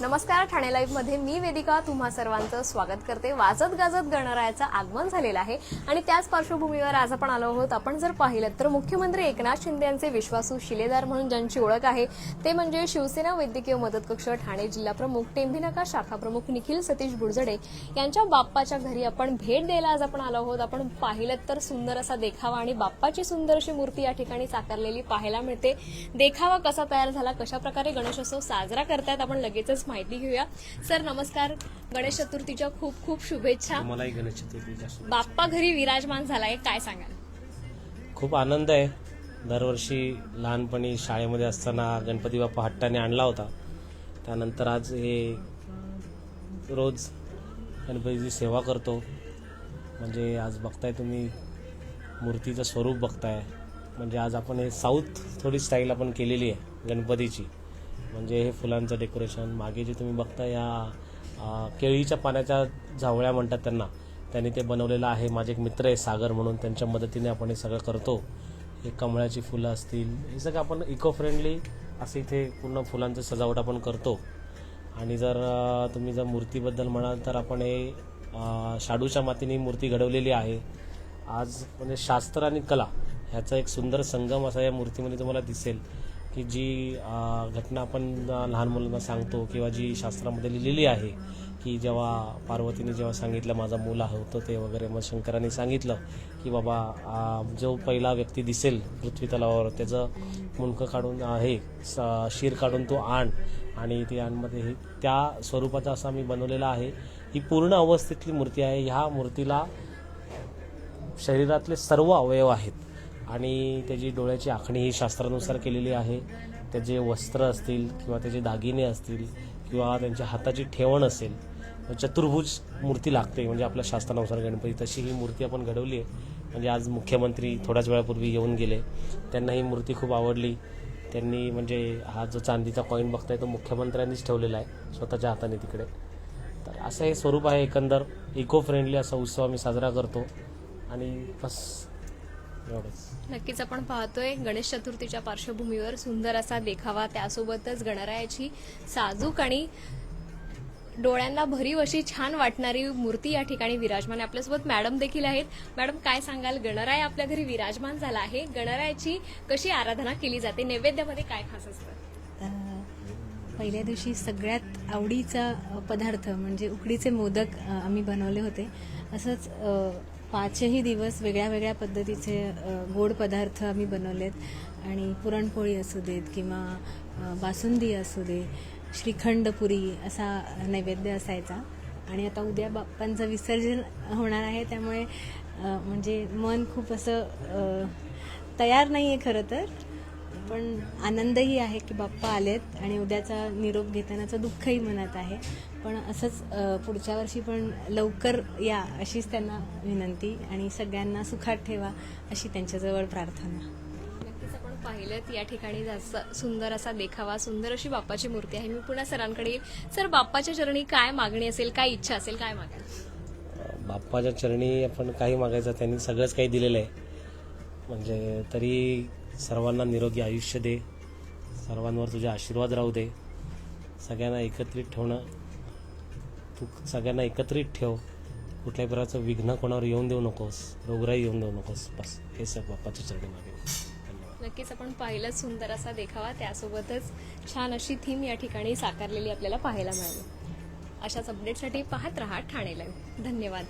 नमस्कार ठाणे लाईव्हमध्ये मी वेदिका तुम्हा सर्वांचं स्वागत करते. वाजत गाजत गणरायाचं आगमन झालेलं आहे आणि त्याच पार्श्वभूमीवर आज आपण आलो आहोत. आपण जर पाहिलं तर मुख्यमंत्री एकनाथ शिंदे यांचे विश्वासू शिलेदार म्हणून ज्यांची ओळख आहे ते म्हणजे शिवसेना वैद्यकीय मदत कक्ष ठाणे जिल्हा प्रमुख टेंभिनका शाखा प्रमुख निखिल सतीश बुडजडे यांच्या बाप्पाच्या घरी आपण भेट द्यायला आज आपण आलो आहोत. आपण पाहिलं तर सुंदर असा देखावा आणि बाप्पाची सुंदर अशी मूर्ती या ठिकाणी साकारलेली पाहायला मिळते. देखावा कसा तयार झाला कशा प्रकारे गणेशोत्सव साजरा करतायत आपण लगेचच माहिती घेऊया. सर नमस्कार. गणेश चतुर्थीच्या खूप खूप शुभेच्छा. मलाही गणेश चतुर्थीच्या शुभेच्छा. बाप्पा घरी विराजमान झालाय काय सांगाल? खूप आनंद आहे. दरवर्षी लहानपणी शाळेमध्ये असताना गणपती बाप्पा हट्टाने आणला होता. त्यानंतर आज हे रोज गणपतीची सेवा करतो. म्हणजे आज बघताय तुम्ही मूर्तीचं स्वरूप बघताय. म्हणजे आज आपण हे साऊथ थोडी स्टाईल आपण केलेली आहे गणपतीची. म्हणजे हे फुलांचं डेकोरेशन मागे जे तुम्ही बघता या केळीच्या पाण्याच्या झावळ्या म्हणतात त्यांना त्यांनी ते बनवलेलं आहे. माझे एक मित्र आहे सागर म्हणून त्यांच्या मदतीने आपण हे सगळं करतो. हे कमळाची फुलं असतील हे सगळं आपण इको फ्रेंडली असं इथे पूर्ण फुलांचं सजावट आपण करतो. आणि जर तुम्ही जर मूर्तीबद्दल म्हणाल तर आपण हे शाडूच्या मातीने ही मूर्ती घडवलेली आहे. आज म्हणजे शास्त्र आणि कला ह्याचा एक सुंदर संगम असा या मूर्तीमध्ये तुम्हाला दिसेल. की जी घटना आपण लहान मुलांना सांगतो किंवा जी शास्त्रामध्ये लिहिलेली आहे की जेव्हा पार्वतीने जेव्हा सांगितलं माझा मुल होतं ते वगैरे मग शंकरांनी सांगितलं की बाबा जो पहिला व्यक्ती दिसेल पृथ्वी तलावावर त्याचं मुंडकं काढून आहे हे स- शीर काढून तो आण. आणि ते आणमध्ये हे त्या स्वरूपाचा असा मी बनवलेला आहे. ही पूर्ण अवस्थेतली मूर्ती आहे. ह्या मूर्तीला शरीरातले सर्व अवयव आहेत. आणि त्याची डोळ्याची आखणी ही शास्त्रानुसार केलेली आहे. त्याचे वस्त्र असतील किंवा त्याचे दागिने असतील किंवा त्यांच्या हाताची ठेवण असेल चतुर्भुज मूर्ती लागते म्हणजे आपल्या शास्त्रानुसार गणपती. तशी ही मूर्ती आपण घडवली आहे. म्हणजे आज मुख्यमंत्री थोड्याच वेळापूर्वी येऊन गेले. त्यांना ही मूर्ती खूप आवडली. त्यांनी म्हणजे हा जो चांदीचा कॉईन बघताय तो मुख्यमंत्र्यांनीच ठेवलेला आहे स्वतःच्या हाताने तिकडे. तर असं हे स्वरूप आहे एकंदर. इको फ्रेंडली असा उत्सव आम्ही साजरा करतो. आणि बस नक्कीच आपण पाहतोय गणेश चतुर्थीच्या पार्श्वभूमीवर सुंदर असा देखावा त्यासोबतच गणरायाची साजूक आणि डोळ्यांना भरीव अशी छान वाटणारी मूर्ती या ठिकाणी विराजमान आहे. आपल्यासोबत मॅडम देखील आहेत. मॅडम काय सांगाल? गणराय आपल्या घरी विराजमान झाला आहे. गणरायाची कशी आराधना केली जाते? नैवेद्यामध्ये काय खास असतं? पहिल्या दिवशी सगळ्यात आवडीचा पदार्थ म्हणजे उकडीचे मोदक आम्ही बनवले होते. असंच पाचही दिवस वेगळ्या वेगळ्या पद्धतीचे गोड पदार्थ आम्ही बनवलेत. आणि पुरणपोळी असू देत किंवा बासुंदी असू दे श्रीखंडपुरी असा नैवेद्य असायचा. आणि आता उद्या बाप्पांचं विसर्जन होणार आहे त्यामुळे म्हणजे मन खूप असं तयार नाही आहे खरं तर. पण आनंदही आहे की बाप्पा आलेत आणि उद्याचा निरोप घेतानाचं दुःखही मनात आहे. पण असंच पुढच्या वर्षी पण लवकर या अशीच त्यांना विनंती आणि सगळ्यांना सुखात ठेवा अशी त्यांच्याजवळ प्रार्थना. नक्कीच आपण पाहिलं या ठिकाणी जास्त सुंदर असा देखावा सुंदर अशी बाप्पाची मूर्ती आहे. मी पुन्हा सरांकडे येईल. सर बाप्पाच्या चरणी काय मागणी असेल काय इच्छा असेल काय मागाल? बाप्पाच्या चरणी आपण काही मागायचं त्यांनी सगळंच काही दिलेलं आहे. म्हणजे तरी सर्वांना निरोगी आयुष्य दे सर्वांवर तुझे आशीर्वाद राहू दे सगळ्यांना एकत्रित ठेवणं तू सगळ्यांना एकत्रित ठेव. कुठल्याही प्रकारचं विघ्न कोणावर येऊन देऊ नकोस. रोगराई येऊन देऊ नकोस. बस. हे सगळं बाप्पाच्या चरणी मागे. नक्कीच आपण पाहिलं सुंदर असा देखावा. त्यासोबतच छान अशी थीम या ठिकाणी साकारलेली आपल्याला पाहायला मिळाली. अशाच अपडेटसाठी पाहत रहा ठाणे लाईव्ह धन्यवाद.